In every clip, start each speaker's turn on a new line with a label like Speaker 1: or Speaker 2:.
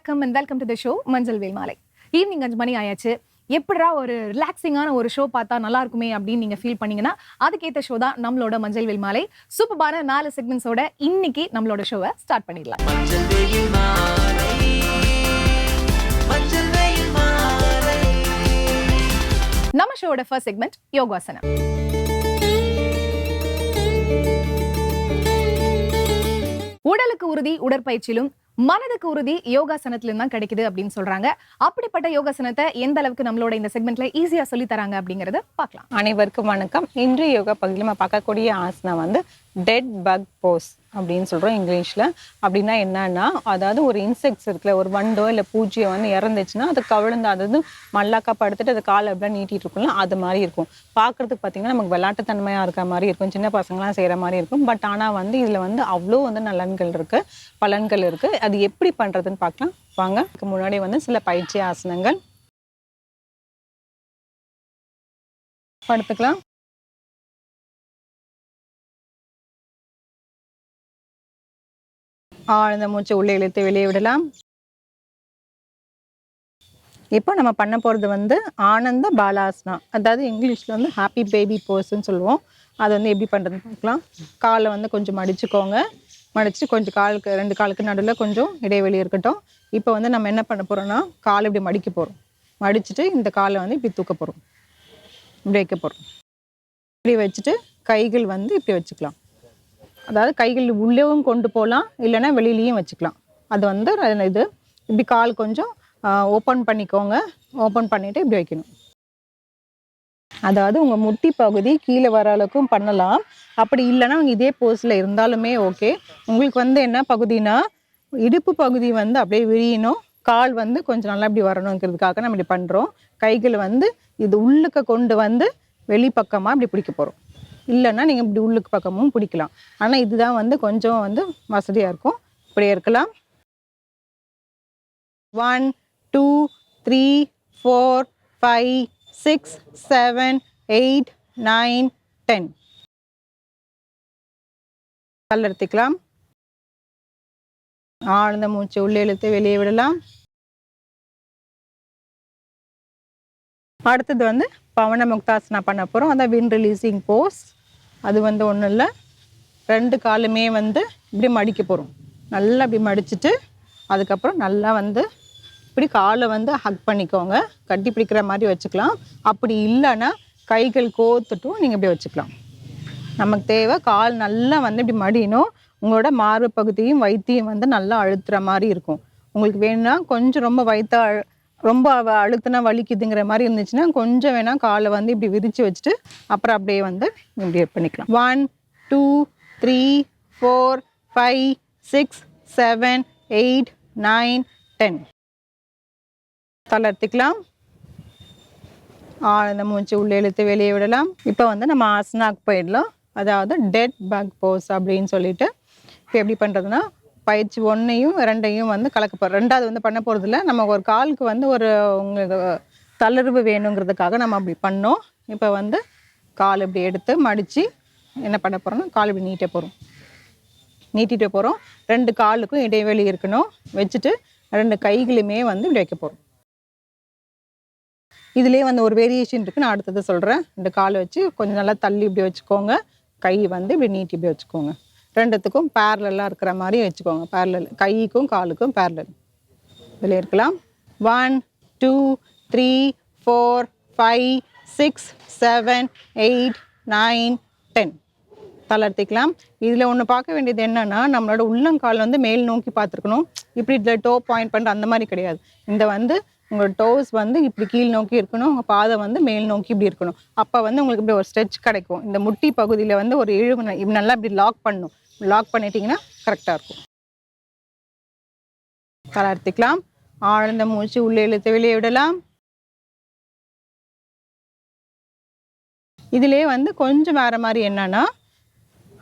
Speaker 1: வணக்கம் and welcome to the show மஞ்சள் வேல் மாலை. ஈவினிங் அஞ்சு மணி ஆயாச்சு. எப்படிடா ஒரு ரிலாக்ஸிங்கான ஒரு ஷோ பார்த்தா நல்லா இருக்குமே அப்படின்னு நீங்க ஃபீல் பண்ணீங்கன்னா அதுக்கேற்ற ஷோ தான் நம்மளோட மஞ்சள் வேல் மாலை. சூப்பரான நாலு செக்மெண்ட்ஸோட இன்னைக்கு நம்மளோட ஷோவை ஸ்டார்ட் பண்ணிடலாம். நம்ம ஷோவோட ஃபர்ஸ்ட் செக்மெண்ட் யோகாசனம். உடலுக்கு உறுதி உடற்பயிற்சியிலும் மனதுக்கு உறுதி யோகாசனத்திலிருந்து தான் கிடைக்குது அப்படின்னு சொல்றாங்க. அப்படிப்பட்ட யோகாசனத்தை எந்த அளவுக்கு நம்மளோட இந்த செக்மெண்ட்ல ஈஸியா சொல்லி தராங்க அப்படிங்கறத பார்க்கலாம்.
Speaker 2: அனைவருக்கும் வணக்கம். இன்று யோகா பகுதியில் நம்ம பார்க்கக்கூடிய ஆசனம் வந்து டெட் பக் போஸ் அப்படின்னு சொல்கிறோம் இங்கிலீஷில். அப்படின்னா என்னன்னா அதாவது ஒரு இன்செக்ட்ஸ் இருக்குல்ல ஒரு வண்டோ இல்லை பூச்சியோ வந்து இறந்துச்சுன்னா அது கவிழ்ந்து அதாவது மல்லாக்கா படுத்துட்டு அது காலை அப்படிலாம் நீட்டிட்டு இருக்கும்ல அது மாதிரி இருக்கும். பார்க்குறதுக்கு பார்த்தீங்கன்னா நமக்கு விளாட்டுத்தன்மையாக இருக்க மாதிரி இருக்கும் சின்ன பசங்களாம் செய்கிற மாதிரி இருக்கும். பட் ஆனால் வந்து இதில் வந்து அவ்வளோ வந்து நலன்கள் இருக்குது பலன்கள் இருக்குது அது எப்படி பண்ணுறதுன்னு பார்க்கலாம். வாங்க அதுக்கு முன்னாடி வந்து சில பயிற்சி ஆசனங்கள். படுத்துக்கலாம். ஆழ்ந்த மூச்சை உள்ளே இழுத்து வெளியே விடலாம். இப்போ நம்ம பண்ண போகிறது வந்து ஆனந்த பாலாசனா. அதாவது இங்கிலீஷில் வந்து ஹாப்பி பேபி போஸ்ன்னு சொல்லுவோம். அது வந்து எப்படி பண்ணுறதுன்னு பார்க்கலாம். காலை வந்து கொஞ்சம் மடிச்சுக்கோங்க. மடித்து கொஞ்சம் காலுக்கு ரெண்டு காலுக்கு நடுவில் கொஞ்சம் இடைவெளி இருக்கட்டும். இப்போ வந்து நம்ம என்ன பண்ண போகிறோம்னா காலை இப்படி மடிக்க போகிறோம் மடிச்சுட்டு இந்த காலை வந்து இப்படி தூக்க போகிறோம் இப்படி வைக்க போகிறோம் இப்படி வச்சுட்டு கைகள் வந்து இப்படி வச்சுக்கலாம். அதாவது கைகள் உள்ளேவும் கொண்டு போகலாம் இல்லைன்னா வெளியிலையும் வச்சுக்கலாம். அது வந்து இது இப்படி கால் கொஞ்சம் ஓப்பன் பண்ணிக்கோங்க. ஓப்பன் பண்ணிவிட்டு இப்படி வைக்கணும். அதாவது உங்கள் முட்டி பகுதி கீழே வர அளவுக்கும் பண்ணலாம். அப்படி இல்லைன்னா இதே போஸில் இருந்தாலுமே ஓகே உங்களுக்கு வந்து என்ன பகுதினா இடுப்பு பகுதி வந்து அப்படியே விரியணும். கால் வந்து கொஞ்சம் நல்லா இப்படி வரணுங்கிறதுக்காக நம்ம இப்படி பண்ணுறோம் கைகள் வந்து இது உள்ளுக்க கொண்டு வந்து வெளிப்பக்கமாக இப்படி பிடிக்க போகிறோம் இல்லைன்னா நீங்கள் இப்படி உள்ளுக்கு பக்கமும் பிடிக்கலாம். ஆனால் இதுதான் வந்து கொஞ்சம் வந்து வசதியாக இருக்கும். இப்படியே இருக்கலாம். One two three four five six seven eight nine ten கல்லெடுத்துக்கலாம் ஆழ்ந்த மூச்சு உள்ளே இழுத்து வெளியே விடலாம். அடுத்தது வந்து பவன முக்தாசனா பண்ண போகிறோம் அதான் வின் ரிலீசிங் போஸ் அது வந்து ஒன்றும் இல்லை. ரெண்டு காலுமே வந்து இப்படி மடிக்க போகிறோம் நல்லா இப்படி மடிச்சுட்டு அதுக்கப்புறம் நல்லா வந்து இப்படி காலை வந்து ஹக் பண்ணிக்கோங்க. கட்டி பிடிக்கிற மாதிரி வச்சுக்கலாம். அப்படி இல்லைன்னா கைகள் கோத்துட்டும் நீங்கள் இப்படி வச்சுக்கலாம். நமக்கு தேவை கால் நல்லா வந்து இப்படி மடியணும். உங்களோட மார்பு பகுதியும் வைத்தியம் வந்து நல்லா அழுத்துற மாதிரி இருக்கும். உங்களுக்கு வேணும்னா கொஞ்சம் ரொம்ப வயிற்ற ரொம்ப அழுத்தினா வலிக்குதுங்கிற மாதிரி இருந்துச்சுன்னா கொஞ்சம் வேணால் காலை வந்து இப்படி விரித்து வச்சுட்டு அப்புறம் அப்படியே வந்து இப்படி பண்ணிக்கலாம். One two three four five six seven eight nine ten தளர்த்திக்கலாம் ஆழ்ந்த மூச்சு உள்ளே இழுத்து வெளியே விடலாம். இப்போ வந்து நம்ம ஆசனாக்கு போயிடலாம். அதாவது டெட் பேக் போஸ் அப்படின்னு சொல்லிட்டு. இப்போ எப்படி பண்ணுறதுன்னா பயிற்சி ஒன்றையும் ரெண்டையும் வந்து கலக்க போகிறோம் ரெண்டாவது வந்து பண்ண போகிறதில்ல நம்ம ஒரு காலுக்கு வந்து ஒரு உங்களுக்கு தளர்வு வேணுங்கிறதுக்காக நம்ம அப்படி பண்ணோம். இப்போ வந்து கால் இப்படி எடுத்து மடித்து என்ன பண்ண போகிறோம்னா கால் இப்படி நீட்ட போகிறோம் நீட்டிட்டு போகிறோம் ரெண்டு காலுக்கும் இடைவெளி இருக்கணும். வச்சுட்டு ரெண்டு கைகளுமே வந்து இப்படி வைக்க போகிறோம் இதுலேயே வந்து ஒரு வேரியேஷன் இருக்குது நான் அடுத்தது சொல்கிறேன் ரெண்டு கால் வச்சு கொஞ்சம் நல்லா தள்ளி இப்படி வச்சுக்கோங்க. கை வந்து இப்படி நீட்டி இப்படி வச்சுக்கோங்க. ரெண்டுத்துக்கும் பேரலாக இருக்கிற மாதிரி வச்சுக்கோங்க. பேரலல் கைக்கும் காலுக்கும் பேரலல் இதில் இருக்கலாம். One two three four five six seven eight nine ten தளர்த்திக்கலாம். இதில் ஒன்று பார்க்க வேண்டியது என்னென்னா நம்மளோட உள்ளங்கால் வந்து மேல் நோக்கி பார்த்துருக்கணும். இப்படி இதில் டோ பாயிண்ட் பண்ணுற அந்த மாதிரி கிடையாது. இந்த வந்து உங்களோட டோஸ் வந்து இப்படி கீழ் நோக்கி இருக்கணும் உங்கள் பாதை வந்து மேல் நோக்கி இப்படி இருக்கணும். அப்போ வந்து உங்களுக்கு இப்படி ஒரு ஸ்ட்ரெச் கிடைக்கும். இந்த முட்டி பகுதியில் வந்து ஒரு இழுவு இப்படி நல்லா இப்படி லாக் பண்ணும். லாக் பண்ணிட்டீங்கன்னா கரெக்டாக இருக்கும். தளர்த்திக்கலாம் ஆழ்ந்த மூச்சு உள்ளே இழுத்து வெளியே விடலாம். இதிலே வந்து கொஞ்சம் வேறு மாதிரி என்னன்னா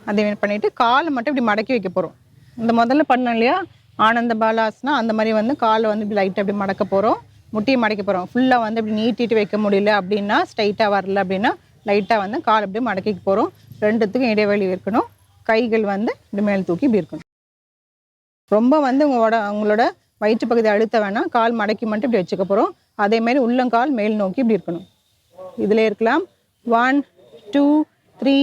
Speaker 2: அதே பண்ணிவிட்டு காலை மட்டும் இப்படி மடக்கி வைக்க போகிறோம் இந்த முதல்ல பண்ணோம் இல்லையா? ஆனந்த பாலாஸ்னா அந்த மாதிரி வந்து காலை வந்து இப்படி லைட்டாக இப்படி மடக்க போகிறோம் முட்டியை மடக்க போகிறோம் ஃபுல்லாக வந்து இப்படி நீட்டிட்டு வைக்க முடியல அப்படின்னா ஸ்ட்ரைட்டாக வரல அப்படின்னா லைட்டாக வந்து கால் அப்படியே மடக்கிக்க போகிறோம் ரெண்டுத்துக்கும் இடைவெளி இருக்கணும். கைகள் வந்து இப்படி மேல் தூக்கி இப்படி இருக்கணும். ரொம்ப வந்து உங்களோட உங்களோட வயிற்று பகுதி அழுத்த வேணாம். கால் மடக்கி மட்டும் இப்படி வச்சுக்க போகிறோம் அதேமாரி உள்ளங்கால் மேல் நோக்கி இப்படி இருக்கணும். இதில் இருக்கலாம். One two three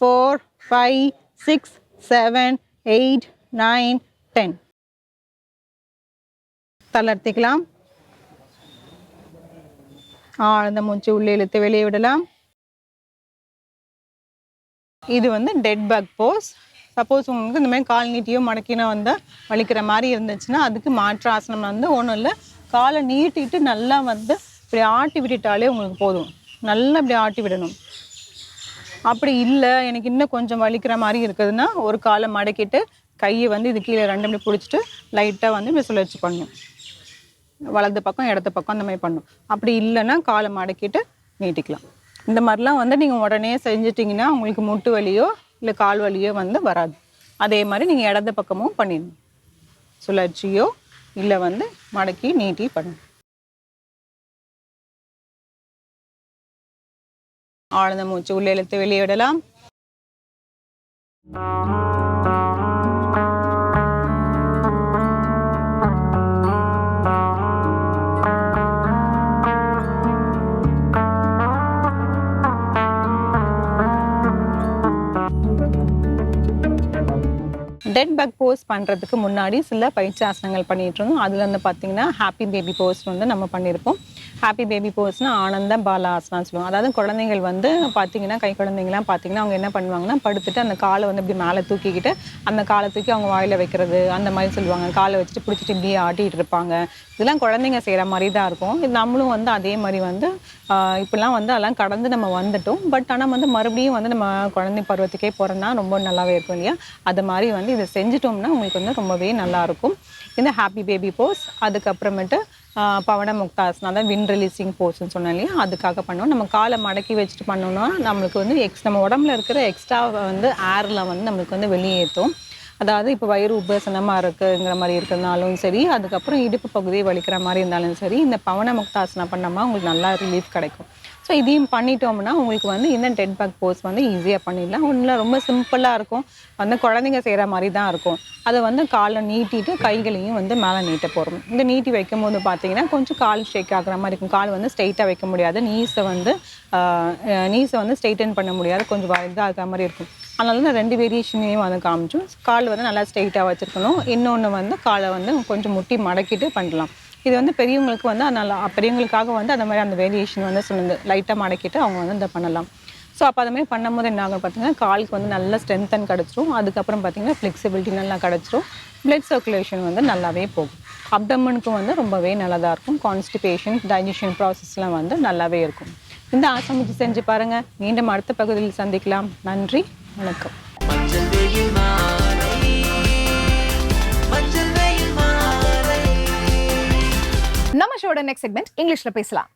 Speaker 2: four five six seven eight nine ten தளர்த்திக்கலாம். ஆழ்ந்த மூச்சு உள்ளே இழுத்து வெளியே விடலாம். இது வந்து டெட் பேக் போஸ் சப்போஸ் உங்களுக்கு இந்த மாதிரி கால் நீட்டியோ மடக்கினோ வந்து வலிக்கிற மாதிரி இருந்துச்சுன்னா அதுக்கு மாற்று ஆசனம் வந்து ஒன்றும் இல்லை. காலை நீட்டிட்டு நல்லா வந்து இப்படி ஆட்டி விட்டுட்டாலே உங்களுக்கு போதும். நல்லா இப்படி ஆட்டி விடணும். அப்படி இல்லை எனக்கு இன்னும் கொஞ்சம் வலிக்கிற மாதிரி இருக்குதுன்னா ஒரு காலை மடக்கிட்டு கையை வந்து இது கீழே ரெண்டு மணி பிடிச்சிட்டு லைட்டாக வந்து இப்படி சுழற்சி பண்ணணும். வலது பக்கம் இடது பக்கம் அந்த மாதிரி பண்ணும். அப்படி இல்லைன்னா காலை மடக்கிட்டு நீட்டிக்கலாம். இந்த மாதிரிலாம் வந்து நீங்கள் உடனே செஞ்சிட்டிங்கன்னா உங்களுக்கு முட்டு வலியோ இல்லை கால் வலியோ வந்து வராது. அதே மாதிரி நீங்கள் இடது பக்கமும் பண்ணிடணும். சுழற்சியோ இல்லை வந்து மடக்கி நீட்டி பண்ணணும். ஆழ்ந்த மூச்சு உள்ளே இழுத்து வெளியே விடலாம். டெட் பேக் போஸ் பண்ணுறதுக்கு முன்னாடி சில பயிற்சி ஆசனங்கள் பண்ணிட்டு இருந்தோம் அதில் வந்து பார்த்தீங்கன்னா ஹாப்பி பேபி போஸ் வந்து நம்ம பண்ணியிருப்போம் ஹாப்பி பேபி போஸ்னால் ஆனந்த பால ஆசனான்னு சொல்லுவோம் அதாவது குழந்தைகள் வந்து பார்த்தீங்கன்னா கை குழந்தைங்கலாம் பார்த்தீங்கன்னா அவங்க என்ன பண்ணுவாங்கன்னா படுத்துட்டு அந்த காலை வந்து இப்படி மேலே தூக்கிக்கிட்டு அந்த காலை தூக்கி அவங்க வாயில் வைக்கிறது அந்த மாதிரி சொல்லுவாங்க. காலை வச்சுட்டு பிடிச்சிட்டு இப்படியே ஆட்டிகிட்டு இருப்பாங்க. இதெல்லாம் குழந்தைங்க செய்கிற மாதிரி தான் இருக்கும். இது நம்மளும் வந்து அதே மாதிரி வந்து இப்படிலாம் வந்து அதெல்லாம் கடந்து நம்ம வந்துட்டோம். பட் ஆனால் வந்து மறுபடியும் வந்து நம்ம குழந்தை பருவத்துக்கே போகிறோன்னா ரொம்ப நல்லாவே இருக்கும் இல்லையா? அது மாதிரி வந்து இதை செஞ்சிட்டோம்னா உங்களுக்கு வந்து ரொம்பவே நல்லாயிருக்கும் இந்த ஹாப்பி பேபி போஸ் அதுக்கப்புறமேட்டு பவன முக்தாசனா தான் வின் ரிலீசிங் போஸ்ன்னு சொன்னேன் இல்லையா? அதுக்காக பண்ணோம் நம்ம காலை மடக்கி வச்சுட்டு பண்ணோம்னா நம்மளுக்கு வந்து எக்ஸ் நம்ம உடம்புல இருக்கிற எக்ஸ்ட்ரா வந்து ஏரில் வந்து நம்மளுக்கு வந்து வெளியேற்றும். அதாவது இப்போ வயிறு உபசனமாக இருக்குங்கிற மாதிரி இருக்கிறதுனாலும் சரி அதுக்கப்புறம் இடுப்பு பகுதியை வலிக்கிற மாதிரி இருந்தாலும் சரி இந்த பவன முக்தாசனம் பண்ணோம்னா உங்களுக்கு நல்லா ரிலீஃப் கிடைக்கும். ஸோ இதையும் பண்ணிட்டோம்னா உங்களுக்கு வந்து இந்த டெட் பேக் போஸ் வந்து ஈஸியாக பண்ணிடலாம். ஒன்றும் ரொம்ப சிம்பிளாக இருக்கும். வந்து குழந்தைங்க செய்கிற மாதிரி தான் இருக்கும். அதை வந்து காலை நீட்டிட்டு கைகளையும் வந்து மேலே நீட்ட போகிறோம் இந்த நீட்டி வைக்கும் போது பார்த்தீங்கன்னா கொஞ்சம் கால் ஷேக் ஆகிற மாதிரி இருக்கும். கால் வந்து ஸ்ட்ரைட்டாக வைக்க முடியாது. நீஸை வந்து நீஸை வந்து ஸ்ட்ரைட்டன் பண்ண முடியாது. கொஞ்சம் இதாக ஆகிற மாதிரி இருக்கும். அதனால நான் ரெண்டு வேரியேஷனையும் வந்து காமிச்சோம். கால் வந்து நல்லா ஸ்ட்ரைட்டாக வச்சுருக்கணும். இன்னொன்று வந்து காலை வந்து கொஞ்சம் முட்டி மடக்கிட்டு பண்ணலாம். இது வந்து பெரியவங்களுக்கு வந்து நல்லா பெரியவங்களுக்காக வந்து அந்த மாதிரி அந்த வேரியேஷன் வந்து சொன்னது லைட்டாக மடக்கிட்டு அவங்க வந்து இதை பண்ணலாம். ஸோ அப்போ அது மாதிரி பண்ணும்போது என்ன ஆகும் பார்த்தீங்கன்னா காலுக்கு வந்து நல்ல ஸ்ட்ரென்த்தன் கிடச்சிரும். அதுக்கப்புறம் பார்த்திங்கன்னா ஃப்ளெக்சிபிலிட்டி நல்லா கிடச்சிரும். பிளட் சர்க்குலேஷன் வந்து நல்லாவே போகும். அப்டமனுக்கு வந்து ரொம்பவே நல்லதாக இருக்கும். கான்ஸ்டிபேஷன் டைஜஷன் ப்ராசஸ்லாம் வந்து நல்லாவே இருக்கும். இந்த ஆசை செஞ்சு பாருங்கள் மீண்டும் அடுத்த பகுதியில் சந்திக்கலாம். நன்றி. வணக்கம்.
Speaker 1: நம்ம ஷோட நெக்ஸ்ட் செக்மெண்ட் இங்கிலீஷ்ல பேசலாம்.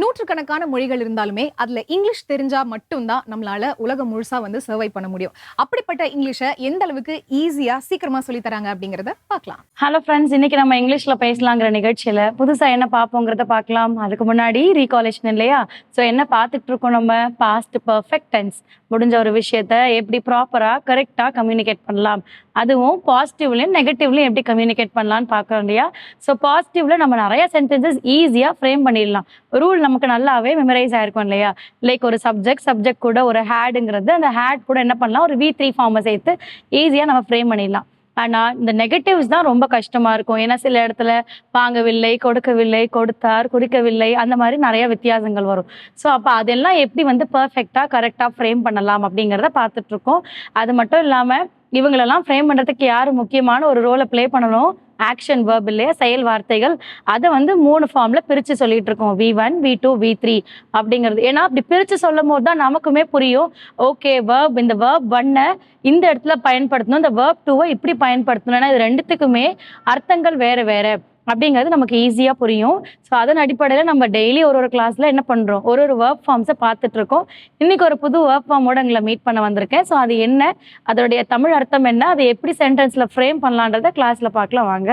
Speaker 1: நூற்றுக்கணக்கான மொழிகள் இருந்தாலுமே அதுல இங்கிலீஷ் தெரிஞ்சா மட்டும்தான் நம்மளால உலகம் முழுசா வந்து சர்வை பண்ண முடியும். அப்படிப்பட்ட இங்கிலீஷை எந்த அளவுக்கு ஈஸியா சீக்கிரமா சொல்லி தராங்க அப்படிங்கறத பார்க்கலாம்.
Speaker 3: ஹலோ ஃப்ரெண்ட்ஸ் இன்னைக்கு நம்ம இங்கிலீஷ்ல பேசலாங்கிற நிகழ்ச்சியில புதுசா என்ன பார்ப்போங்கிறத பார்க்கலாம். அதுக்கு முன்னாடி ரீகாலேஷன் இல்லையா? ஸோ என்ன பார்த்துட்டு இருக்கோம் நம்ம? பாஸ்ட் பர்ஃபெக்ட் டென்ஸ் முடிஞ்ச ஒரு விஷயத்த எப்படி ப்ராப்பரா கரெக்டா கம்யூனிகேட் பண்ணலாம். அதுவும் பாசிட்டிவ்லையும் நெகட்டிவ்லையும் எப்படி கம்யூனிகேட் பண்ணலாம்னு பார்க்குறோம் இல்லையா? ஸோ பாசிட்டிவ்ல நம்ம நிறைய சென்டென்சஸ் ஈஸியாக ஃப்ரேம் பண்ணிடலாம். ரூல் நமக்கு நல்லாவே மெமரைஸ் ஆயிருக்கும் இல்லையா? லைக் ஒரு சப்ஜெக்ட் சப்ஜெக்ட் கூட ஒரு ஹேடுங்கிறது அந்த ஹேட் கூட என்ன பண்ணலாம்? ஒரு வி த்ரீ ஃபார்மை சேர்த்து ஈஸியாக நம்ம ஃப்ரேம் பண்ணிடலாம். ஆனால் இந்த நெகட்டிவ்ஸ் தான் ரொம்ப கஷ்டமாக இருக்கும். ஏன்னா சில இடத்துல வாங்கவில்லை கொடுக்கவில்லை கொடுத்தார் குடிக்கவில்லை அந்த மாதிரி நிறைய வித்தியாசங்கள் வரும். ஸோ அப்போ அதெல்லாம் எப்படி வந்து பர்ஃபெக்டாக கரெக்டாக ஃப்ரேம் பண்ணலாம் அப்படிங்கிறத பார்த்துட்ருக்கோம் அது மட்டும் இல்லாமல் இவங்களெல்லாம் ஃப்ரேம் பண்ணுறதுக்கு யார் முக்கியமான ஒரு ரோலை ப்ளே பண்ணணும்? ஆக்ஷன் வேர்ப் இல்லையா செயல் வார்த்தைகள். அதை வந்து மூணு ஃபார்மில் பிரித்து சொல்லிட்டு இருக்கோம். V one V two V three அப்படிங்கிறது. ஏன்னா அப்படி பிரித்து சொல்லும் போது தான் நமக்குமே புரியும். ஓகே வேர்ப் இந்த வேர்ப் ஒன்னை இந்த இடத்துல பயன்படுத்தணும். இந்த வேர்ப் டூவை இப்படி பயன்படுத்தணும் ஏன்னா இது ரெண்டுத்துக்குமே அர்த்தங்கள் வேறு வேறு. அப்படிங்கிறது நமக்கு ஈஸியாக புரியும். ஸோ அதன் அடிப்படையில் நம்ம டெய்லி ஒரு ஒரு கிளாஸில் என்ன பண்ணுறோம் ஒரு ஒரு ஒர்க் ஃபார்ம்ஸை பார்த்துட்டு இருக்கோம் இன்றைக்கி ஒரு புது ஒர்க் ஃபார்மோட எங்களை மீட் பண்ண வந்திருக்கேன். ஸோ அது என்ன? அதோடைய தமிழ் அர்த்தம் என்ன? அதை எப்படி சென்டென்ஸில் ஃப்ரேம் பண்ணலான்றதை கிளாஸில் பார்க்கலாம். வாங்க.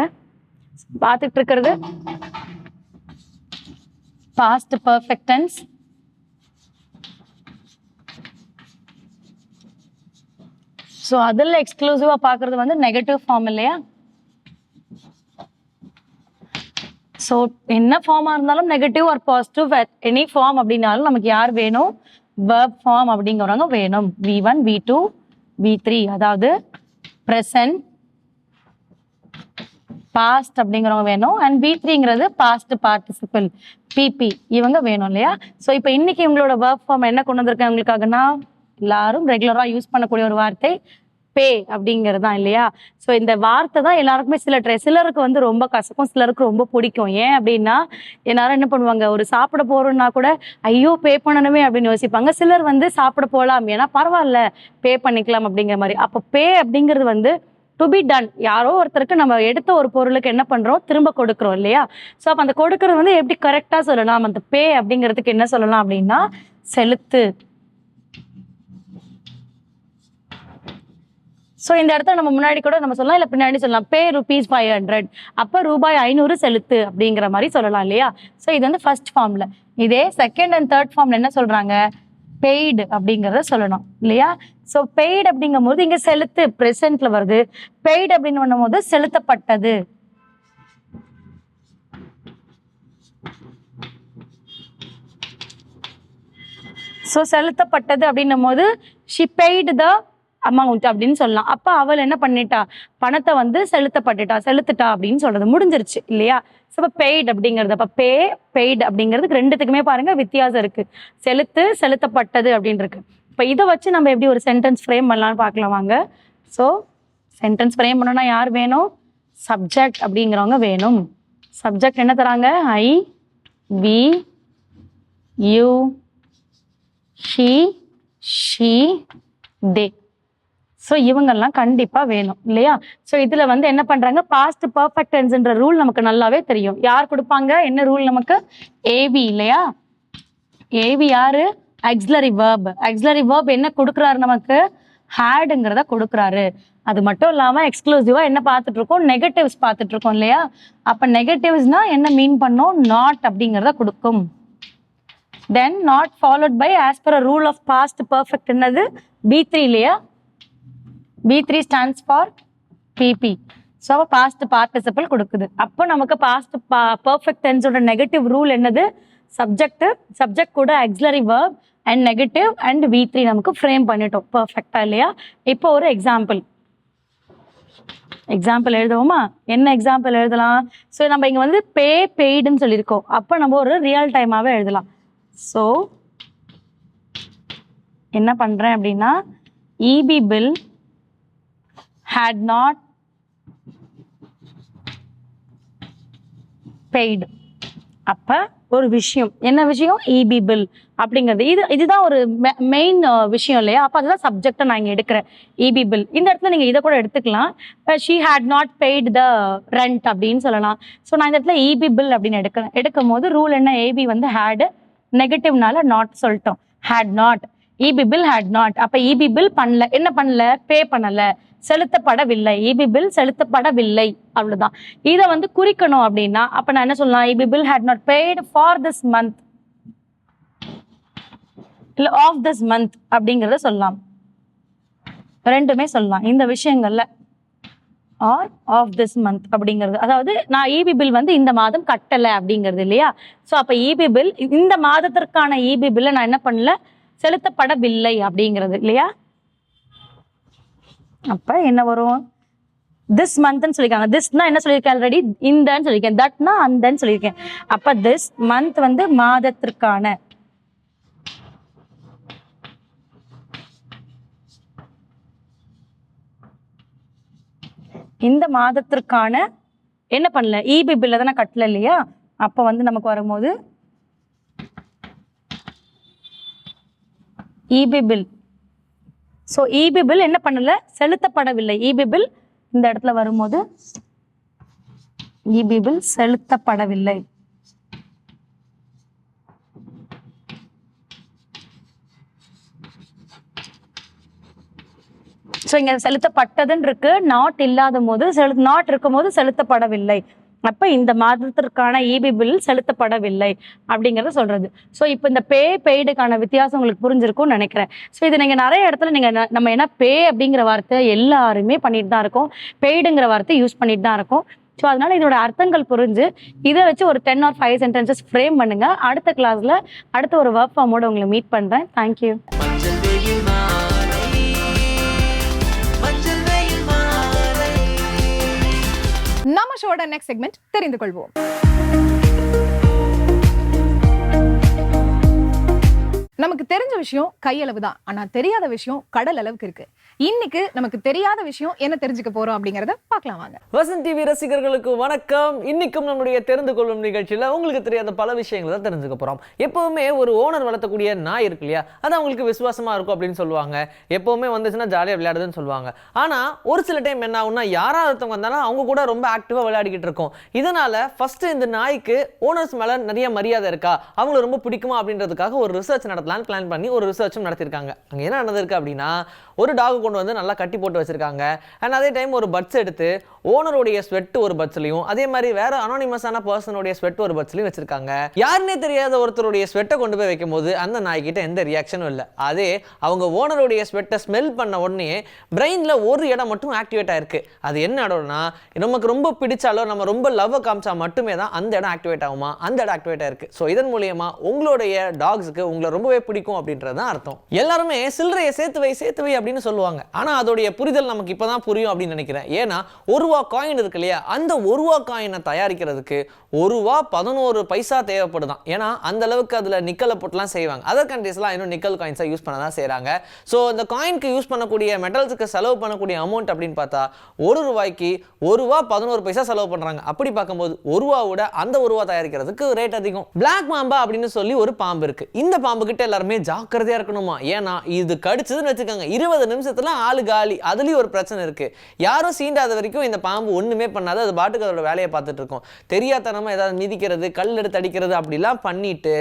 Speaker 3: பார்த்துட்டு இருக்கிறது பாஸ்ட் பர்ஃபெக்டன்ஸ் ஸோ அதில் எக்ஸ்க்ளூசிவாக பார்க்குறது வந்து நெகட்டிவ் ஃபார்ம் இல்லையா? ஸோ என்ன ஃபார்மாக இருந்தாலும் negative or positive any form அப்படின்னாலும் நமக்கு யார் வேணும்? வேர்ப் ஃபார்ம் அப்படிங்கிறவங்க வேணும். V one V two V three அதாவது ப்ரெசன்ட் பாஸ்ட் அப்படிங்கிறவங்க வேணும். அண்ட் வி த்ரீங்கிறது பாஸ்ட் பார்ட்டிசிபிள் பிபி இவங்க வேணும் இல்லையா? ஸோ இப்போ இன்னைக்கு இவங்களோட ஒர்க் ஃபார்ம் என்ன கொண்டு வந்திருக்கேன் உங்களுக்காகனா எல்லாரும் ரெகுலராக யூஸ் பண்ணக்கூடிய ஒரு வார்த்தை பே அப்படிங்கிறது தான் இல்லையா? ஸோ இந்த வார்த்தை தான் எல்லாருக்குமே சில ட்ரெஸ் சிலருக்கு வந்து ரொம்ப கசக்கும் சிலருக்கு ரொம்ப பிடிக்கும். ஏன் அப்படின்னா எல்லாரும் என்ன பண்ணுவாங்க? ஒரு சாப்பிட போறோம்னா கூட ஐயோ பே பண்ணணுமே அப்படின்னு யோசிப்பாங்க. சிலர் வந்து சாப்பிட போகலாம் ஏன்னா பரவாயில்ல பே பண்ணிக்கலாம் அப்படிங்கிற மாதிரி. அப்போ பே அப்படிங்கிறது வந்து டு பி டன் யாரோ ஒருத்தருக்கு நம்ம எடுத்த ஒரு பொருளுக்கு என்ன பண்ணுறோம் திரும்ப கொடுக்குறோம் இல்லையா? ஸோ அப்போ அந்த கொடுக்கறது வந்து எப்படி கரெக்டாக சொல்லலாம்? அந்த பே அப்படிங்கிறதுக்கு என்ன சொல்லலாம் அப்படின்னா செலுத்து. ஸோ இந்த இடத்துல நம்ம முன்னாடி கூட நம்ம சொல்லலாம் இல்லை பின்னாடி சொல்லலாம். பே ருபீஸ் ஃபைவ் ஹண்ட்ரட் அப்போ ரூபாய் ஐநூறு செலுத்து அப்படிங்கிற மாதிரி சொல்லலாம் இல்லையா? ஸோ இது வந்து ஃபர்ஸ்ட் ஃபார்மில் இதே செகண்ட் அண்ட் தேர்ட் ஃபார்ம்ல என்ன சொல்கிறாங்க பெய்டு அப்படிங்கிறத சொல்லணும் இல்லையா? ஸோ பெய்டு அப்படிங்கும்போது இங்கே செலுத்து ப்ரெசென்ட்ல வருது. பெய்டு அப்படின்னு பண்ணும்போது செலுத்தப்பட்டது. ஸோ செலுத்தப்பட்டது அப்படின்னும் போது ஷி பெய்டு த அமௌண்ட் அப்படின்னு சொல்லலாம். அப்ப அவள் என்ன பண்ணிட்டா? பணத்தை வந்து செலுத்தப்பட்டுட்டா. செலுத்துட்டா அப்படின்னு சொல்றது முடிஞ்சிருச்சு இல்லையா? ஸோ இப்போ பெய்டு அப்படிங்கிறது அப்ப பே பெய்டு அப்படிங்கிறதுக்கு ரெண்டுத்துக்குமே பாருங்க வித்தியாசம் இருக்கு. செலுத்து செலுத்தப்பட்டது அப்படின்னு இருக்கு இப்போ இதை வச்சு நம்ம எப்படி ஒரு சென்டென்ஸ் ஃப்ரேம் பண்ணலாம்னு பார்க்கலாம் வாங்க. ஸோ சென்டென்ஸ் ஃப்ரேம் பண்ணணும்னா யார் வேணும்? சப்ஜெக்ட் அப்படிங்கிறவங்க வேணும். சப்ஜெக்ட் என்ன தராங்க? I we you she she they so இவங்கெல்லாம் கண்டிப்பாக வேணும் இல்லையா? ஸோ இதில் வந்து என்ன பண்ணுறாங்க பாஸ்ட் பர்ஃபெக்ட் டென்ஸ்ன்ற ரூல் நமக்கு நல்லாவே தெரியும். யார் கொடுப்பாங்க? என்ன ரூல் நமக்கு? ஏவி இல்லையா? ஏவி யாரு? ஆக்ஸிலரி வேர்ப் ஆக்ஸிலரி வேர்ப் என்ன கொடுக்குறாரு நமக்கு? ஹேடுங்கிறத கொடுக்குறாரு. அது மட்டும் இல்லாமல் எக்ஸ்க்ளூசிவாக என்ன பார்த்துட்டு இருக்கோம் நெகட்டிவ்ஸ் பார்த்துட்டு இருக்கோம் இல்லையா? அப்போ நெகட்டிவ்ஸ்னா என்ன மீன் பண்ணோம்? நாட் அப்படிங்கிறத கொடுக்கும். Then not followed by as per rule of past perfect என்னது? பி த்ரீ இல்லையா? P three stands for P P so past participle கொடுக்குது. அப்போ நமக்கு பாஸ்ட் பர்ஃபெக்ட் டென்ஸோட நெகட்டிவ் ரூல் என்னது? சப்ஜெக்ட் சப்ஜெக்ட் கூட auxiliary verb and negative and V three நமக்கு frame பண்ணிட்டோம். பர்ஃபெக்டாக இல்லையா? இப்போ ஒரு எக்ஸாம்பிள் எக்ஸாம்பிள் எழுதுவோமா? என்ன எக்ஸாம்பிள் எழுதலாம்? ஸோ நம்ம இங்கே வந்து பே பெய்டுன்னு சொல்லியிருக்கோம். அப்போ நம்ம ஒரு ரியல் டைமாகவே எழுதலாம். ஸோ என்ன பண்ணுறேன் அப்படின்னா EB bill had not paid. அப்ப ஒரு விஷயம். என்ன விஷயம்? இபி பில் அப்படிங்கிறது. இது இதுதான் ஒரு மெயின் விஷயம் இல்லையா? அப்போ அதுதான் சப்ஜெக்டை நான் இங்கே எடுக்கிறேன். இபி பில் இந்த இடத்துல நீங்கள் இதை கூட எடுத்துக்கலாம். She had not paid the rent அப்படின்னு சொல்லலாம். ஸோ நான் இந்த இடத்துல இபி பில் அப்படின்னு எடுக்கிறேன். எடுக்கும் போது ரூல் என்ன ஏபி வந்து ஹேடு நெகட்டிவ்னால நாட் சொல்லிட்டோம். Had not EB bill had not அப்போ இபி பில் பண்ணல. என்ன பண்ணல? பே பண்ணலை. செலுத்தப்படவில்லை. இபி பில் செலுத்தப்படவில்லை. அவ்வளவுதான். இதை வந்து குறிக்கணும் அப்படின்னா அப்ப நான் என்ன சொல்லலாம்? EB bill had not paid for this month இல்ல ஆஃப் திஸ் மந்த் அப்படிங்கறத சொல்லலாம். ரெண்டுமே சொல்லலாம். இந்த விஷயங்கள்ல ஆர் ஆஃப் திஸ் மந்த் அப்படிங்கிறது. அதாவது நான் இபி பில் வந்து இந்த மாதம் கட்டலை அப்படிங்கிறது இல்லையா? ஸோ அப்போ இபி பில் இந்த மாதத்திற்கான இபி பில்லை நான் என்ன பண்ணல? செலுத்தப்படவில்லை அப்படிங்கிறது இல்லையா? அப்போ என்ன வரும்? திஸ் மந்த்னு சொல்லியிருக்காங்க திஸ்னா என்ன சொல்லியிருக்கேன் ஆல்ரெடி இந்தன்னு சொல்லியிருக்கேன் தட்னா அந்தன்னு சொல்லியிருக்கேன் அப்போ திஸ் மந்த் வந்து மாதத்திற்கான. இந்த மாதத்திற்கான என்ன பண்ணல? இபி பில்ல தானே கட்டல இல்லையா? அப்ப வந்து நமக்கு வரும்போது EB bill so EB bill என்ன பண்ணலை? செலுத்தப்படவில்லை. இபி பில் இந்த இடத்துல வரும்போது இபி பில் செலுத்தப்படவில்லை. ஸோ இங்கே செலுத்தப்பட்டதுன்னு இருக்கு. நாட் இல்லாத போது செலு நாட் இருக்கும் போது செலுத்தப்படவில்லை. அப்போ இந்த மாதத்திற்கான இபி பில் செலுத்தப்படவில்லை அப்படிங்கிறத சொல்கிறது ஸோ இப்போ இந்த பே பெய்டுக்கான வித்தியாசம் உங்களுக்கு புரிஞ்சிருக்கும்னு நினைக்கிறேன். ஸோ இது நீங்கள் நிறைய இடத்துல நீங்கள் நம்ம என்ன பே அப்படிங்கிற வார்த்தை எல்லாருமே பண்ணிட்டு தான் இருக்கோம். பெய்டுங்கிற வார்த்தை யூஸ் பண்ணிட்டு தான் இருக்கோம். ஸோ அதனால இதோட அர்த்தங்கள் புரிஞ்சு இதை வச்சு ஒரு ten or five sentences frame பண்ணுங்க. அடுத்த கிளாஸ்ல அடுத்த ஒரு ஒர்க் ஃபார்மோட உங்களை மீட் பண்றேன். தேங்க்யூ
Speaker 1: நம்ம ஷோட நெக்ஸ்ட் செக்மெண்ட் தெரிந்து கொள்வோம் நமக்கு தெரிஞ்ச விஷயம் கையளவு தான் ஆனா தெரியாத விஷயம் கடல் அளவுக்கு இருக்கு. இன்னைக்கு நமக்கு தெரியாத விஷயம் என்ன தெரிஞ்சுக்க போறோம் அப்படிங்கறத பார்க்கலாம் வாங்க.
Speaker 4: வசன் டிவி ரசிகர்களுக்கு வணக்கம். இன்னைக்கும் நம்முடைய தெரிந்து கொள்ளும் நிகழ்ச்சியில் உங்களுக்கு தெரியாத பல விஷயங்களை தான் தெரிஞ்சுக்க போகிறோம் எப்போவுமே ஒரு ஓனர் வளர்த்தக்கூடிய நாய் இருக்கு இல்லையா? அது அவங்களுக்கு விசுவாசமாக இருக்கும் அப்படின்னு சொல்லுவாங்க. எப்பவுமே வந்துச்சுன்னா ஜாலியாக விளையாடுதுன்னு சொல்லுவாங்க. ஆனால் ஒரு சில டைம் என்ன ஆகும்னா யாராவது ஒருத்தவங்க வந்தாலும் அவங்க கூட ரொம்ப ஆக்டிவாக விளையாடிக்கிட்டு இருக்கும். இதனால ஃபர்ஸ்ட் இந்த நாய்க்கு ஓனர்ஸ் மேலே நிறைய மரியாதை இருக்கா? அவங்கள ரொம்ப பிடிக்குமா அப்படின்றதுக்காக ஒரு ரிசர்ச் நடத்தலாம்னு பிளான் பண்ணி ஒரு ரிசர்ச்சும் நடத்திருக்காங்க அங்கே என்ன நடந்திருக்கு அப்படின்னா ஒரு டாக் கொண்டு வந்து நல்லா கட்டி போட்டு வச்சிருக்காங்க. அண்ட் அதே டைம் ஒரு பட்ஸ் எடுத்து ஓனருடைய ஸ்வெட் ஒரு பட்ஸ்லையும் அதே மாதிரி வேற அனானிமஸான பர்சனுடைய ஸ்வெட் ஒரு பட்ஸ்லையும் வச்சிருக்காங்க. யாருன்னே தெரியாத ஒருத்தருடைய ஸ்வெட்டை கொண்டு போய் வைக்கும்போது அந்த நாய்கிட்ட எந்த ரியாக்ஷனும் இல்லை. அதே அவங்க ஓனருடைய ஸ்வெட்டை ஸ்மெல் பண்ண உடனே பிரெயினில் ஒரு இடம் மட்டும் ஆக்டிவேட் ஆயிருக்கு. அது என்ன இடம்னா நமக்கு ரொம்ப பிடிச்சாலோ நம்ம ரொம்ப லவ் காமிச்சா மட்டுமே தான் அந்த இடம் ஆக்டிவேட் ஆகுமா? அந்த இடம் ஆக்டிவேட் ஆயிருக்கு. ஸோ இதன் மூலியமா உங்களுடைய டாக்ஸுக்கு உங்களை ரொம்பவே பிடிக்கும் அப்படின்றது தான் அர்த்தம். எல்லாருமே சில்லறையை சேர்த்து வை சேர்த்து வை அப்படின்னு சொல்லுவாங்க. ஆனால் அதோடைய புரிதல் நமக்கு இப்போ தான் புரியும் அப்படின்னு நினைக்கிறேன். ஏன்னா ஒரு ரூபா காயின் இருக்கு இல்லையா? அந்த ஒரு ரூபா காயினை தயாரிக்கிறதுக்கு ஒரு ரூபா பதினோரு பைசா தேவைப்படுதான். ஏன்னா அந்த அளவுக்கு அதில் நிக்கலை போட்டுலாம் செய்வாங்க. அதர் கண்ட்ரீஸ்லாம் இன்னும் நிக்கல் காயின்ஸாக யூஸ் பண்ண தான் செய்கிறாங்க ஸோ இந்த காயினுக்கு யூஸ் பண்ணக்கூடிய மெட்டல்ஸுக்கு செலவு பண்ணக்கூடிய அமௌண்ட் அப்படின்னு பார்த்தா ஒரு ரூபாய்க்கு ஒரு ரூபா பதினோரு பைசா செலவு பண்ணுறாங்க அப்படி பார்க்கும்போது ஒரு ரூபாவோட அந்த ஒரு ரூபா தயாரிக்கிறதுக்கு ரேட் அதிகம். பிளாக் மாம்பா அப்படின்னு சொல்லி ஒரு பாம்பு இருக்கு. இந்த பாம்பு கிட்ட எல்லாருமே ஜாக்கிரதையா இருக்கணுமா? ஏன்னா இது கடிச்சதுன்னு வச்சுக்கோங்க. இருபது நிமிஷத்தில் ஆளு காலி. அதுலேயும் ஒரு பிரச்சனை இருக்குது யாரும் சீண்டாத வரைக்கும் இந்த பாம்பு ஒன்றுமே பண்ணாது. அது பாட்டுக்கு அதோட வேலையை பார்த்துட்டு இருக்கோம். தெரியாதனமாக ஏதாவது மிதிக்கிறது கல் எடுத்து அடிக்கிறது அப்படிலாம் பண்ணிட்டு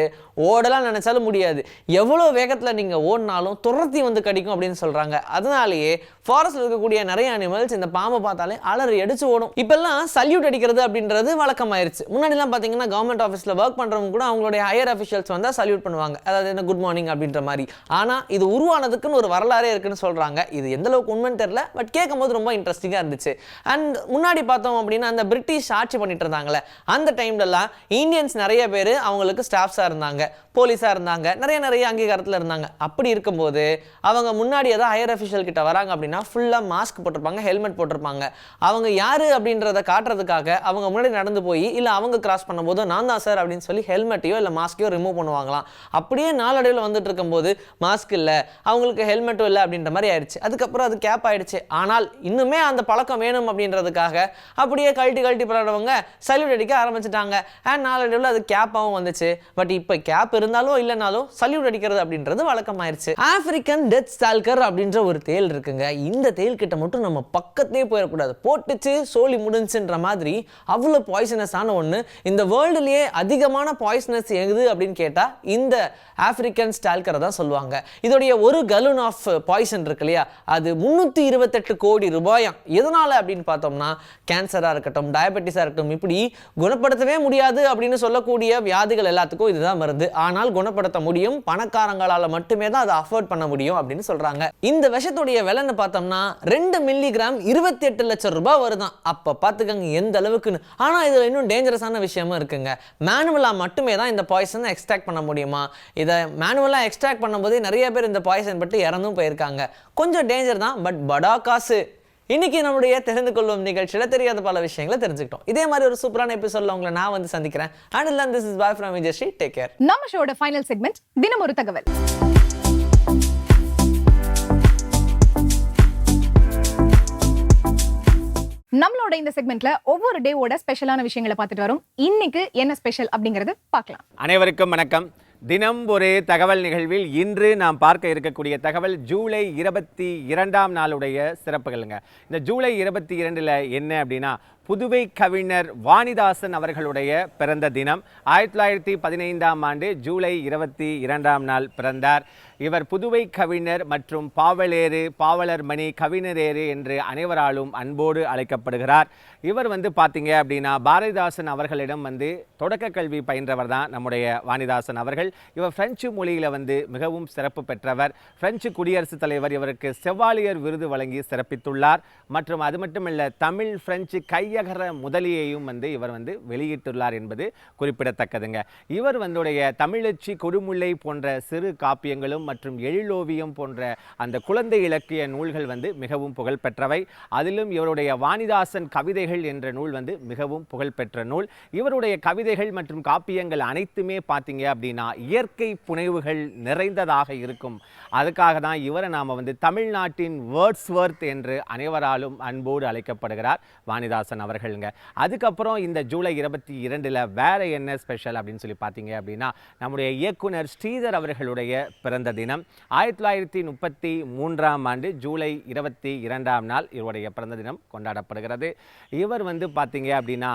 Speaker 4: ஓடலாம் நினச்சாலும் முடியாது. எவ்வளோ வேகத்தில் நீங்கள் ஓடினாலும் துரத்தி வந்து கடிக்கும் அப்படின்னு சொல்கிறாங்க அதனாலேயே ஃபாரஸ்ட்டில் இருக்கக்கூடிய நிறைய அனிமல்ஸ் இந்த பாம்பை பார்த்தாலே அலறி அடிச்சு ஓடும். இப்பெல்லாம் சல்யூட் அடிக்கிறது அப்படின்றது வழக்கமாயிருச்சு. முன்னாடிலாம் பார்த்தீங்கன்னா கவர்மெண்ட் ஆஃபீஸில் ஒர்க் பண்ணுறவங்க கூட அவங்களுடைய ஹையர் அஃபிஷியல்ஸ் வந்தால் சல்யூட் பண்ணுவாங்க. அதாவது என்ன குட் மார்னிங் அப்படின்ற மாதிரி. ஆனால் இது உருவானதுக்குன்னு ஒரு வரலாறே இருக்குன்னு சொல்கிறாங்க இது எந்த அளவுக்கு உண்மைன்னு தெரியல பட் கேட்கும் போது ரொம்ப இன்ட்ரெஸ்டிங்காக இருந்துச்சு. அண்ட் முன்னாடி பார்த்தோம் அப்படின்னா அந்த பிரிட்டிஷ் ஆட்சி பண்ணிட்டு இருந்தாங்களே அந்த டைம்லலாம் இந்தியன்ஸ் நிறைய பேர் அவங்களுக்கு ஸ்டாஃப்ஸாக இருந்தாங்க போலீஸாக இருந்தாங்க நிறைய நிறைய அங்கீகாரத்தில் இருந்தாங்க. அப்படி இருக்கும்போது அவங்க முன்னாடி ஏதாவது ஹையர் அஃபிஷியல் கிட்ட வராங்க அப்படின்னா ஃபுல்லாக மாஸ்க் போட்டிருப்பாங்க ஹெல்மெட் போட்டிருப்பாங்க. அவங்க யார் அப்படின்றத காட்டுறதுக்காக அவங்க முன்னாடி நடந்து போய் இல்லை அவங்க கிராஸ் பண்ணும்போது நான் தான் சார் அப்படின்னு சொல்லி ஹெல்மெட்டையோ இல்லை மாஸ்க்கையோ ரிமூவ் பண்ணுவாங்களாம். அப்படியே நாளடைவில் வந்துட்டு இருக்கும்போது மாஸ்க் இல்லை அவங்களுக்கு ஹெல்மெட்டும் இல்லை அப்படின்ற மாதிரி ஆயிடுச்சு. அதுக்கப்புறம் அது கேப் ஆயிடுச்சு. ஆனால் இன்னுமே அந்த பழக்கம் வேணும் அப்படின்றதுக்காக அப்படியே கழட்டி கழட்டி பழகிறவங்க சல்யூட் அடிக்க ஆரம்பிச்சிட்டாங்க. அண்ட் நாளடைவில் அது கேப்பாகவும் வந்துச்சு. பட் இப்போ கேப் இருந்தாலும் இல்லைனாலும் சல்யூட் அடிக்கிறது அப்படின்றது வழக்கமாயிருச்சு. ஆப்பிரிக்கன் டெத் ஸ்டால்கர் அப்படின்ற ஒரு தேல் இருக்குங்க. இந்த தேல் கிட்ட மட்டும் நம்ம பக்கத்தே போயிடக்கூடாது. போட்டுச்சு சோலி முடிஞ்சுன்ற மாதிரி அவ்வளோ பாய்சனஸான ஒன்று இந்த வேர்ல்டுலேயே அதிகமான பாய்சனஸ் எது அப்படின்னு கேட்டால் இந்த ஆப்பிரிக்கன் ஸ்டால்கரை தான் சொல்லுவாங்க. இதோடைய ஒரு கலூன் ஆஃப் பாய்சன் இருக்கு இல்லையா? அது முந்நூற்றி இருபத்தெட்டு கோடி ரூபாயாம் எதனால் அப்படின்னு பார்த்தோம்னா கேன்சராக இருக்கட்டும் டயபெட்டிஸாக இருக்கட்டும் இப்படி குணப்படுத்தவே முடியாது அப்படின்னு சொல்லக்கூடிய வியாதிகள் எல்லாத்துக்கும் இதுதான் மருந்து. ஆனால் குணப்படுத்த முடியும் பணக்காரங்களால் மட்டுமே தான் அதை அஃபோர்ட் பண்ண முடியும் அப்படின்னு சொல்கிறாங்க இந்த விஷத்துடைய விலைன்னு பார்த்தோம்னா ரெண்டு மில்லிகிராம் இருபத்தி எட்டு லட்சம் ரூபாய் வருதான். அப்போ பார்த்துக்கங்க எந்த அளவுக்குன்னு. ஆனால் இதில் இன்னும் டேஞ்சரஸான விஷயமும் இருக்குங்க. மேனுவலாக மட்டுமே தான் இந்த பாய்சனை எக்ஸ்ட்ராக்ட் பண்ண முடியுமா? இதை மேனுவலாக எக்ஸ்ட்ராக்ட் பண்ணும்போதே நிறைய பேர் இந்த பாய்சன் பட்டு இறந்தும் போயிருக்காங்க. கொஞ்சம் டேஞ்சர் தான் பட் படா காசு. இன்னைக்கு நம்முடைய தெரிந்து கொள்ளும் நிகழ்ச்சியில் தெரியாத பல விஷயங்களை தெரிஞ்சுக்கிட்டோம். இதே மாதிரி ஒரு சூப்பரான எபிசோட்ல உங்களை நான் வந்து சந்திக்கிறேன். அண்ட் இல்லை this is bye from Vijayasri take care
Speaker 1: நம்ம ஷோட ஃபைனல் செக்மெண்ட் தினம் ஒரு தகவல். நம்மளோட இந்த செக்மெண்ட்ல ஒவ்வொரு டேவோட ஸ்பெஷலான விஷயங்களை பார்த்துட்டு வரோம். இன்னைக்கு என்ன ஸ்பெஷல் அப்படிங்கறது பார்க்கலாம்.
Speaker 5: அனைவருக்கும் வணக்கம். தினம் ஒரு தகவல் நிகழ்வில் இன்று நாம் பார்க்க இருக்கக்கூடிய தகவல் ஜூலை இருபத்தி இரண்டாம் நாளுடைய சிறப்புகளுங்க. இந்த ஜூலை இருபத்தி இரண்டில் என்ன அப்படின்னா புதுவை கவிஞர் வாணிதாசன் அவர்களுடைய பிறந்த தினம். ஆயிரத்தி தொள்ளாயிரத்தி பதினைந்தாம் ஆண்டு ஜூலை இருபத்தி இரண்டாம் நாள் பிறந்தார். இவர் புதுவை கவிஞர் மற்றும் பாவலேறு பாவலர் மணி கவிஞரேறு என்று அனைவராலும் அன்போடு அழைக்கப்படுகிறார். இவர் வந்து பார்த்தீங்க அப்படின்னா பாரதிதாசன் அவர்களிடம் வந்து தொடக்க கல்வி பயின்றவர் தான் நம்முடைய வாணிதாசன் அவர்கள். இவர் பிரெஞ்சு மொழியில் வந்து மிகவும் சிறப்பு பெற்றவர். பிரெஞ்சு குடியரசுத் தலைவர் இவருக்கு செவ்வாலியர் விருது வழங்கி சிறப்பித்துள்ளார். மற்றும் அது மட்டுமல்ல தமிழ் பிரெஞ்சு கையகர முதலியையும் வந்து இவர் வந்து வெளியிட்டுள்ளார் என்பது குறிப்பிடத்தக்கதுங்க. இவர் வந்துடைய தமிழச்சி கொடுமுல்லை போன்ற சிறு காப்பியங்களும் மற்றும் எழிலோவியம் போன்ற அந்த குழந்தை இலக்கிய நூல்கள் வந்து மிகவும் புகழ்பெற்றவை அதிலும் இவருடைய வாணிதாசன் கவிதைகள் என்ற நூல் வந்து மிகவும் புகழ்பெற்ற நூல். இவருடைய கவிதைகள் மற்றும் காப்பியங்கள் அனைத்துமே பார்த்தீங்க அப்படின்னா இயற்கை புனைவுகள் நிறைந்ததாக இருக்கும். அதுக்காக தான் இவரை நாம் வந்து தமிழ்நாட்டின் வேர்ட்ஸ்வர்த் என்று அனைவராலும் அன்போடு அழைக்கப்படுகிறார் வாணிதாசன் அவர்களுங்க. அதுக்கப்புறம் இந்த ஜூலை இருபத்தி இரண்டில் வேற என்ன ஸ்பெஷல் அப்படின்னு சொல்லி பார்த்தீங்க அப்படின்னா நம்முடைய இயக்குனர் ஸ்ரீதர் அவர்களுடைய பிறந்த தினம். ஆயிரத்தி தொள்ளாயிரத்தி முப்பத்தி மூன்றாம் ஆண்டு ஜூலை இருபத்தி இரண்டாம் நாள் இவருடைய பிறந்த தினம் கொண்டாடப்படுகிறது. இவர் வந்து பார்த்தீங்க அப்படின்னா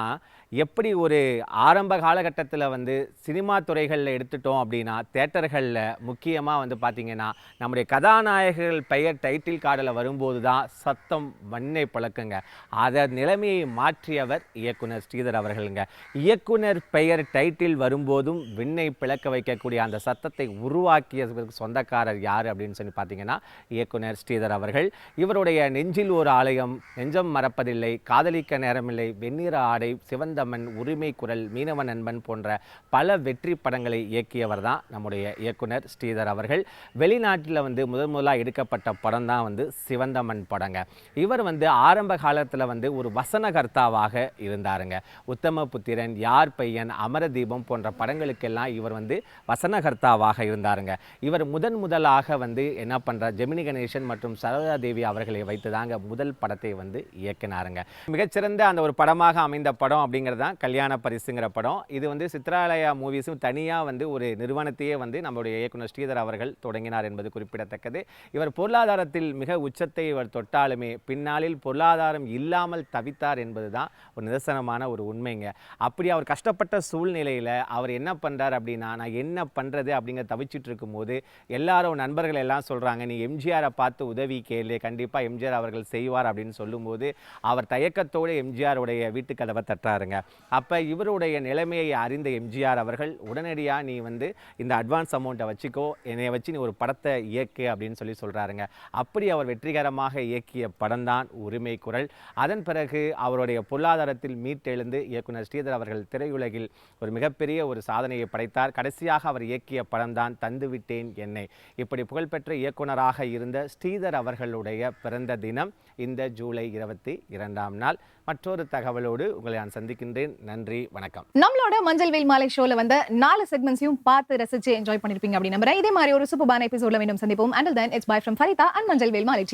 Speaker 5: எப்படி ஒரு ஆரம்ப காலகட்டத்தில் வந்து சினிமா துறைகளில் எடுத்துட்டோம் அப்படின்னா தேட்டர்களில் முக்கியமாக வந்து பார்த்தீங்கன்னா நம்முடைய கதாநாயகர்கள் பெயர் டைட்டில் கார்டில் வரும்போது தான் சத்தம் வன்னை பழக்குங்க. அதை நிலைமையை மாற்றியவர் இயக்குனர் ஸ்ரீதர் அவர்களுங்க. இயக்குனர் பெயர் டைட்டில் வரும்போதும் விண்ணை பிளக்க வைக்கக்கூடிய அந்த சத்தத்தை உருவாக்கிய சொந்தக்காரர் யார் அப்படின்னு சொல்லி பார்த்தீங்கன்னா இயக்குனர் ஸ்ரீதர் அவர்கள். இவருடைய நெஞ்சில் ஒரு ஆலயம் நெஞ்சம் மறப்பதில்லை காதலிக்க நேரமில்லை வெண்ணிற ஆடை சிவந்த சிவந்தமன் உரிமை குரல் மீனவ நண்பன் போன்ற பல வெற்றி படங்களை இயக்கியவர் தான் நம்முடைய இயக்குனர் ஸ்ரீதர் அவர்கள். வெளிநாட்டில் வந்து முதன் முதலாக எடுக்கப்பட்ட படம் தான் வந்து சிவந்தமன் படங்க. இவர் வந்து ஆரம்ப காலத்தில் வந்து ஒரு வசனகர்த்தாவாக இருந்தாருங்க. உத்தம புத்திரன் யார் பையன் அமரதீபம் போன்ற படங்களுக்கெல்லாம் இவர் வந்து வசனகர்த்தாவாக இருந்தாருங்க. இவர் முதன் முதலாக வந்து என்ன பண்ணுறார் ஜெமினி கணேசன் மற்றும் சரோஜா தேவி அவர்களை வைத்து தாங்க முதல் படத்தை வந்து இயக்கினாருங்க. மிகச்சிறந்த அந்த ஒரு படமாக அமைந்த படம் அப்படிங்கிற அப்படிங்கிறது தான் கல்யாண பரிசுங்கிற படம். இது வந்து சித்ராலயா மூவிஸும் தனியாக வந்து ஒரு நிறுவனத்தையே வந்து நம்மளுடைய இயக்குனர் ஸ்ரீதர் அவர்கள் தொடங்கினார் என்பது குறிப்பிடத்தக்கது. இவர் பொருளாதாரத்தில் மிக உச்சத்தை இவர் தொட்டாலுமே பின்னாளில் பொருளாதாரம் இல்லாமல் தவித்தார் என்பது தான் ஒரு நிதர்சனமான ஒரு உண்மைங்க. அப்படி அவர் கஷ்டப்பட்ட சூழ்நிலையில் அவர் என்ன பண்ணுறார் அப்படின்னா நான் என்ன பண்ணுறது அப்படிங்கிற தவிச்சிட்டு இருக்கும்போது எல்லாரும் நண்பர்கள் எல்லாம் சொல்கிறாங்க நீ எம்ஜிஆரை பார்த்து உதவி கேளு கண்டிப்பாக எம்ஜிஆர் அவர்கள் செய்வார் அப்படின்னு சொல்லும்போது அவர் தயக்கத்தோடு எம்ஜிஆருடைய வீட்டு கதவை தட்டுறாருங்க. அப்போ இவருடைய நிலைமையை அறிந்த எம்ஜிஆர் அவர்கள் உடனடியாக நீ வந்து இந்த அட்வான்ஸ் அமௌண்ட்டை வச்சுக்கோ என்னை வச்சு நீ ஒரு படத்தை இயக்கு அப்படின்னு சொல்லி சொல்கிறாருங்க அப்படி அவர் வெற்றிகரமாக இயக்கிய படம் தான் உரிமை குரல். அதன் பிறகு அவருடைய பொருளாதாரத்தில் மீட்டெழுந்து இயக்குனர் ஸ்ரீதர் அவர்கள் திரையுலகில் ஒரு மிகப்பெரிய ஒரு சாதனையை படைத்தார். கடைசியாக அவர் இயக்கிய படம் தான் தந்துவிட்டேன் என்னை. இப்படி புகழ்பெற்ற இயக்குனராக இருந்த ஸ்ரீதர் அவர்களுடைய பிறந்த தினம் இந்த ஜூலை இருபத்தி இரண்டாம் நாள். மற்றொரு தகவலோடு உங்களை நான் சந்திக்கின்றேன். நன்றி வணக்கம்.
Speaker 1: நம்மளோட மஞ்சள் வெயில் மாலை ஷோல வந்த நாலு செக்மெண்ட்ஸையும் பார்த்து ரசிச்சு என்ஜாய் பண்ணிருப்பீங்க அப்படின்னு நம்புறேன். இதே மாதிரி ஒரு சூப்பரான எபிசோட்ல மீண்டும் சந்திப்போம். And then it's bye from Farida and மஞ்சள் வெயில் மாலை